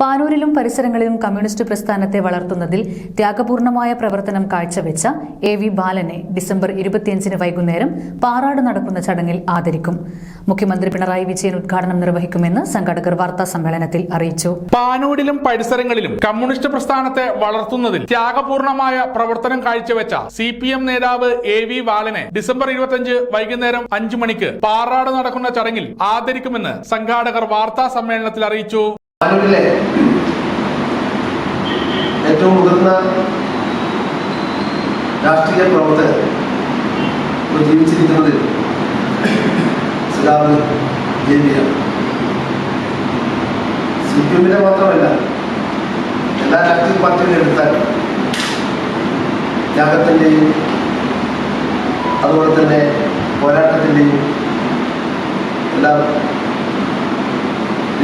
പാനൂരിലും പരിസരങ്ങളിലും കമ്മ്യൂണിസ്റ്റ് പ്രസ്ഥാനത്തെ വളർത്തുന്നതിൽ ത്യാഗപൂർണമായ പ്രവർത്തനം കാഴ്ചവെച്ച എ വി ബാലനെ ഡിസംബർ ഇരുപത്തിയഞ്ചിന് വൈകുന്നേരം പാറാട് നടക്കുന്ന ചടങ്ങിൽ ആദരിക്കും. മുഖ്യമന്ത്രി പിണറായി വിജയൻ ഉദ്ഘാടനം നിർവഹിക്കുമെന്ന് സംഘാടകർ വാർത്താ സമ്മേളനത്തിൽ അറിയിച്ചു. പാനൂരിലും പരിസരങ്ങളിലും കമ്മ്യൂണിസ്റ്റ് പ്രസ്ഥാനത്തെ വളർത്തുന്നതിൽ ത്യാഗപൂർണമായ പ്രവർത്തനം കാഴ്ചവെച്ച സി പി എം നേതാവ് എ വി ബാലനെ ഡിസംബർ ഇരുപത്തിയഞ്ച് വൈകുന്നേരം അഞ്ചു മണിക്ക് പാറാട് നടക്കുന്ന ചടങ്ങിൽ ആദരിക്കുമെന്ന് സംഘാടകർ വാർത്താ സമ്മേളനത്തിൽ അറിയിച്ചു. പാനൂരിലെ ഏറ്റവും മുതിർന്ന രാഷ്ട്രീയ പ്രവർത്തകർ ഇപ്പോൾ ജീവിച്ചിരിക്കുന്നത് സഖാവ് ജയിലിയാണ് സി പി എമ്മിനെ മാത്രമല്ല എല്ലാ രാഷ്ട്രീയ പാർട്ടികളും എടുത്താൽ ത്യാഗത്തിന്റെയും അതുപോലെ തന്നെ പോരാട്ടത്തിന്റെയും എല്ലാം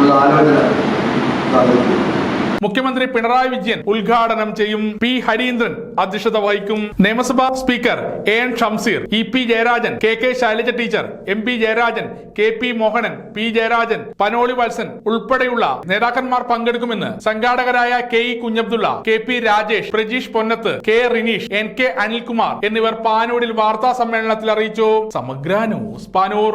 ഉള്ള ആലോചന മുഖ്യമന്ത്രി പിണറായി വിജയൻ ഉദ്ഘാടനം ചെയ്യും പി ഹരീന്ദ്രൻ അധ്യക്ഷത വഹിക്കും നിയമസഭാ speaker A N Shamseer E P Jayarajan K K Shailaja teacher M P Jayarajan K P Mohanan P Jayarajan Panoli Valsan ഉൾപ്പെടെയുള്ള നേതാക്കന്മാർ പങ്കെടുക്കുമെന്ന് സംഘാടകരായ K E Kunhabdulla K P Rajesh Prajeesh Ponnath K Rineesh N K Anilkumar എന്നിവർ പാനൂരിൽ വാർത്താ സമ്മേളനത്തിൽ അറിയിച്ചു. സമഗ്ര news Panoor.